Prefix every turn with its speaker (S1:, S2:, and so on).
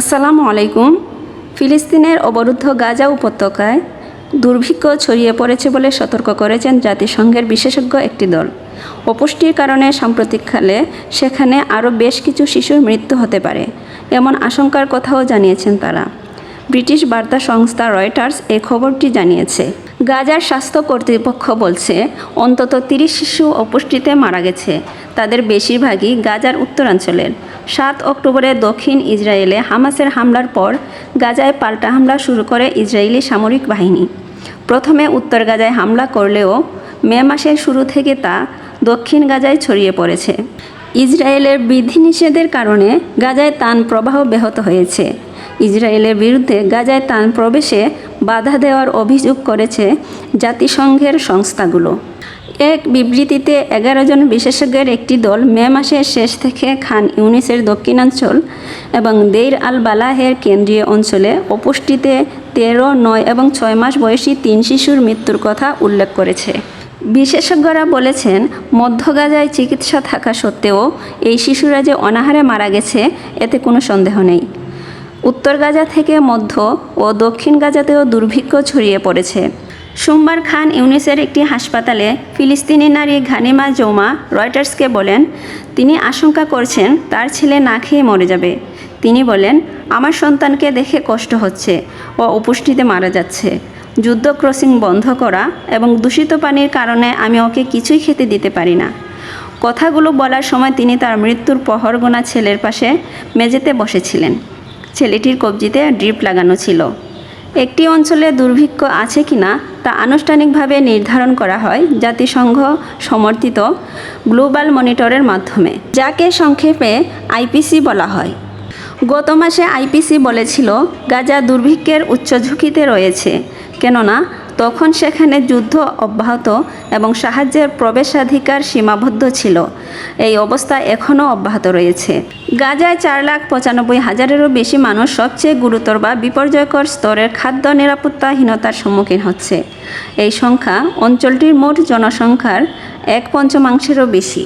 S1: আসসালামু আলাইকুম। ফিলিস্তিনের অবরুদ্ধ গাজা উপত্যকায় দুর্ভিক্ষ ছড়িয়ে পড়েছে বলে সতর্ক করেছেন জাতিসংঘের বিশেষজ্ঞ একটি দল। অপুষ্টির কারণে সাম্প্রতিককালে সেখানে আরও বেশ কিছু শিশুর মৃত্যু হতে পারে, এমন আশঙ্কার কথাও জানিয়েছেন তারা। ব্রিটিশ বার্তা সংস্থা রয়টার্স এ খবরটি জানিয়েছে। গাজার স্বাস্থ্য কর্তৃপক্ষ বলছে, অন্তত তিরিশ শিশু অপুষ্টিতে মারা গেছে। তাদের বেশিরভাগই গাজার উত্তরাঞ্চলের। সাত অক্টোবরে দক্ষিণ ইসরায়েলে হামাসের হামলার পর গাজায় পাল্টা হামলা শুরু করে ইসরায়েলি সামরিক বাহিনী। প্রথমে উত্তর গাজায় হামলা করলেও মে মাসের শুরু থেকে তা দক্ষিণ গাজায় ছড়িয়ে পড়েছে। ইসরায়েলের বিধিনিষেধের কারণে গাজায় তান প্রবাহ ব্যাহত হয়েছে। ইসরায়েলের বিরুদ্ধে গাজায় তান প্রবেশে বাধা দেওয়ার অভিযোগ করেছে জাতিসংঘের সংস্থাগুলো। এক বিবৃতিতে এগারো জন বিশেষজ্ঞের একটি দল মে মাসের শেষ থেকে খান ইউনিসের দক্ষিণাঞ্চল এবং দেইর আল বালাহের কেন্দ্রীয় অঞ্চলে অপুষ্টিতে তেরো, নয় এবং ছয় মাস বয়সী তিন শিশুর মৃত্যুর কথা উল্লেখ করেছে। বিশেষজ্ঞরা বলেছেন মধ্য গাজায় চিকিৎসা থাকা সত্ত্বেও এই শিশুরা যে অনাহারে মারা গেছে, এতে কোনো সন্দেহ নেই। উত্তর গাজা থেকে মধ্য ও দক্ষিণ গাজাতেও দুর্ভিক্ষ ছড়িয়ে পড়েছে। সোমবার খান ইউনিসের একটি হাসপাতালে ফিলিস্তিনি নারী ঘানিমা জৌমা রয়টার্সকে বলেন, তিনি আশঙ্কা করছেন তার ছেলে না খেয়ে মরে যাবে। তিনি বলেন, আমার সন্তানকে দেখে কষ্ট হচ্ছে ও অপুষ্টিতে মারা যাচ্ছে। যুদ্ধ ক্রসিং বন্ধ করা এবং দূষিত পানির কারণে আমি ওকে কিছুই খেতে দিতে পারি না। কথাগুলো বলার সময় তিনি তার মৃত্যুর পহর গোনা ছেলের পাশে মেঝেতে বসেছিলেন। ছেলেটির কবজিতে ড্রিপ লাগানো ছিল। একটি অঞ্চলে দুর্ভিক্ষ আছে কিনা তা আনুষ্ঠানিকভাবে নির্ধারণ করা হয় জাতিসংঘ সমর্থিত গ্লোবাল মনিটরের মাধ্যমে, যাকে সংক্ষেপে আইপিসি বলা হয়। গত মাসে আইপিসি বলেছিল, গাজা দুর্ভিক্ষের উচ্চ ঝুঁকিতে রয়েছে। কেননা, তখন সেখানে যুদ্ধ অব্যাহত এবং সাহায্যের প্রবেশাধিকার সীমাবদ্ধ ছিল। এই অবস্থা এখনও অব্যাহত রয়েছে। গাজায় চার লাখ পঁচানব্বই হাজারেরও বেশি মানুষ সবচেয়ে গুরুতর বা বিপর্যয়কর স্তরের খাদ্য নিরাপত্তাহীনতার সম্মুখীন হচ্ছে। এই সংখ্যা অঞ্চলটির মোট জনসংখ্যার এক পঞ্চমাংশেরও বেশি।